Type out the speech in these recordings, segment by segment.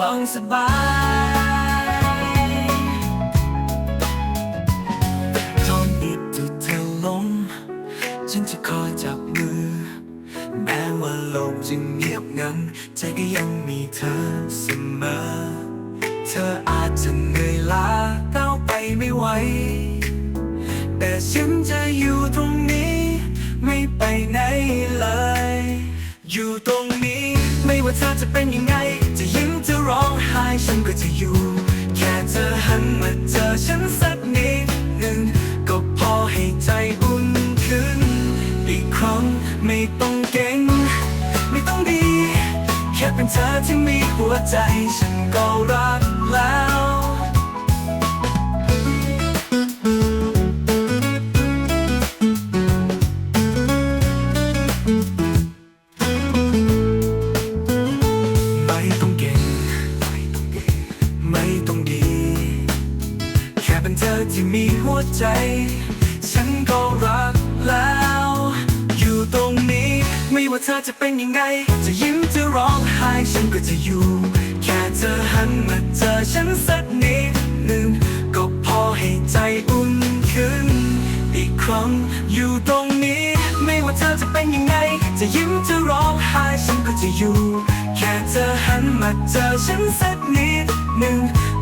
ต้องสบายทนอีกที่เธอล้มฉันจะคอยจับมือ แม้ว่าโลกจะเงียบงันใจก็ยังมีเธอเสมอ เธออาจจะเหนื่อยล้าก้าวไปไม่ไหว แต่ฉันจะอยู่ตรงนี้ ไม่ไปไหนเลย อยู่ตรงนี้ไม่ว่าเธอจะเป็นยังไง ร้องไห้ฉันก็จะอยู่ แค่เธอหันมาเจอฉันสักนิดหนึ่ง ก็พอให้ใจอุ่นขึ้น อีกครั้งไม่ต้องเก่ง ไม่ต้องดี แค่เป็นเธอที่มีหัวใจฉันก็รักแล้วไที่มีหัวใจ ฉันก็รักแล้ว อยู่ตรงนี้ ไม่ว่าเธอจะเป็นยังไง จะยิ้มจะร้องไห้ฉันก็จะอยู่ แค่เธอหันมาเจอฉันสักนิดหนึ่งก็พอให้ใจอุ่นขึ้น อีกครั้งอยู่ตรงนี้ ไม่ว่าเธอจะเป็นยังไง จะยิ้มจะร้องไห้ฉันก็จะอยู่ แค่เธอหันมาเจอฉันสักนิดหนึ่ง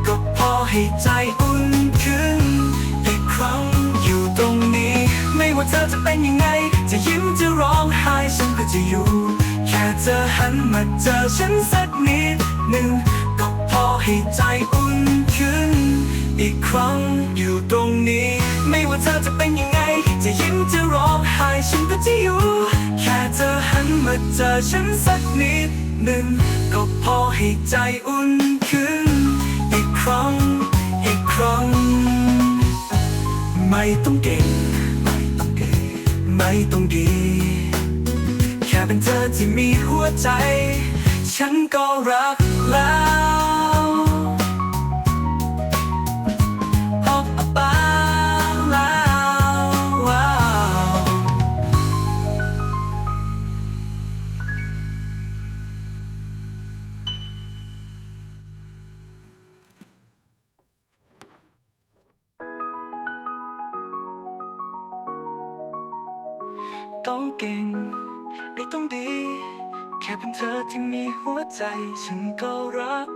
ก็พอให้ใจอุ่นขึ้น แค่เธอหันมาเจอฉันสักนิดหนึ่งก็พอให้ใจอุ่นขึ้น อีกครั้งอยู่ตรงนี้ ไม่ว่าเธอจะเป็นยังไง จะยิ้มจะร้องไห้ฉันก็จะอยู่ แค่เธอหันมาเจอฉันสักนิดหนึ่งก็พอให้ใจอุ่นขึ้น อีกครั้ง อีกครั้ง ไม่ต้องเก่ง ไม่ต้องเก่ง ไม่ต้องดี เป็นเธอที่มีหัวใจ ฉันก็รักแล้วออกไปแล้วว้าวต้องเก่ง ไม่ต้องดี แค่เป็นเธอที่มีหัวใจ ฉันก็รัก